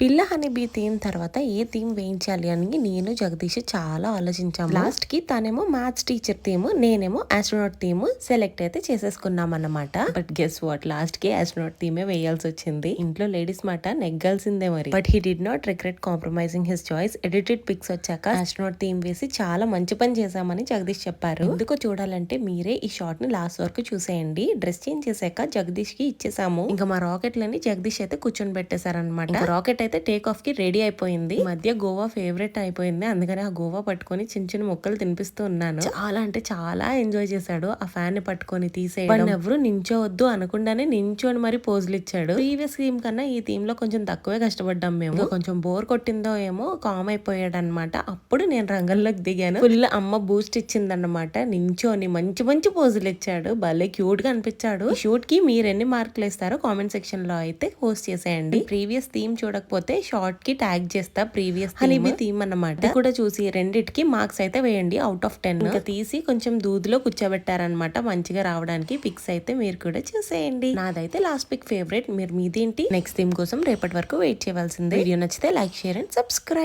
పిల్ల honey bee theme తర్వాత ఏ theme వేయించాలి అని నేను జగదీష్ చాలా ఆలోచించాము. లాస్ట్కి తనేమో మ్యాథ్స్ టీచర్ థీమ్ నేనేమో ఆస్ట్రోనాట్ థీమ్ సెలెక్ట్ అయితే చేసేసుకున్నాం అన్నమాట బట్ గెస్ వాట్ లాస్ట్కి ఆస్ట్రోనాట్ థీమే వేయాల్సి వచ్చింది. ఇంట్లో లేడీస్ మాట నెగ్గాల్సిందే మరి. But he did not regret compromising his choice edited pics వచ్చాక ఆస్ట్రోనాట్ థీమ్ వేసి చాలా మంచి పని చేశామని జగదీష్ చెప్పారు. ఎందుకు చూడాలంటే మీరే ఈ షార్ట్ని లాస్ట్ వరకు చూసేయండి. డ్రెస్ చేంజ్ చేశాక జగదీష్కి ఇచ్చేసాము. ఇంకా మా రాకెట్లని జగదీష్ అయితే కూర్చొని పెట్టేశారనమాట రాకెట్ అయితే టేక్ ఆఫ్కి రెడీ అయిపోయింది. మధ్య గోవా ఫేవరెట్ అయిపోయింది. అందుకని ఆ గోవా పట్టుకొని చిన్న చిన్న మొక్కలు తినిపిస్తూ ఉన్నాను. చాలా అంటే చాలా ఎంజాయ్ చేశాడు. ఆ ఫ్యాన్ని పట్టుకొని తీసేయడం. ఎవరు నించోవద్దు అనకుండానే నించోని మరి పోజులు ఇచ్చాడు. ప్రీవియస్ థీమ్ కన్నా ఈ థీమ్లో కొంచెం తక్కువే కష్టపడ్డాం మేము. కొంచెం బోర్ కొట్టిందో ఏమో కామ్ అయిపోయాడు అనమాట అప్పుడు నేను రంగంలోకి దిగాను. ఫుల్ అమ్మ బూస్ట్ ఇచ్చిందన్నమాట. నించోని మంచి మంచి పోజులు ఇచ్చాడు. భలే క్యూట్గా అనిపించాడు. షూట్కి మీరు ఎన్ని మార్కులు ఇస్తారో కామెంట్ సెక్షన్లో అయితే పోస్ట్ చేసేయండి. ప్రీవియస్ థీమ్ చూడకపోతే షార్ట్కి ట్యాగ్ చేస్తా ప్రీవియస్ హనీబీ థీమ్. అన్నమాట. ఇది కూడా చూసి రెండిటికి మార్క్స్ అయితే వేయండి అవుట్ ఆఫ్ టెన్ ఇంకా తీసి కొంచెం దూదిలో కూర్చోబెట్టారనమాట మంచిగా రావడానికి పిక్స్ అయితే మీరు కూడా చూసేయండి. నాదైతే లాస్ట్ పిక్ ఫేవరెట్ మీరు మీదేంటి? నెక్స్ట్ థీమ్ కోసం రేపటి వరకు వెయిట్ చేయవలసిందే వీడియో నచ్చితే లైక్ షేర్ అండ్ సబ్స్క్రైబ్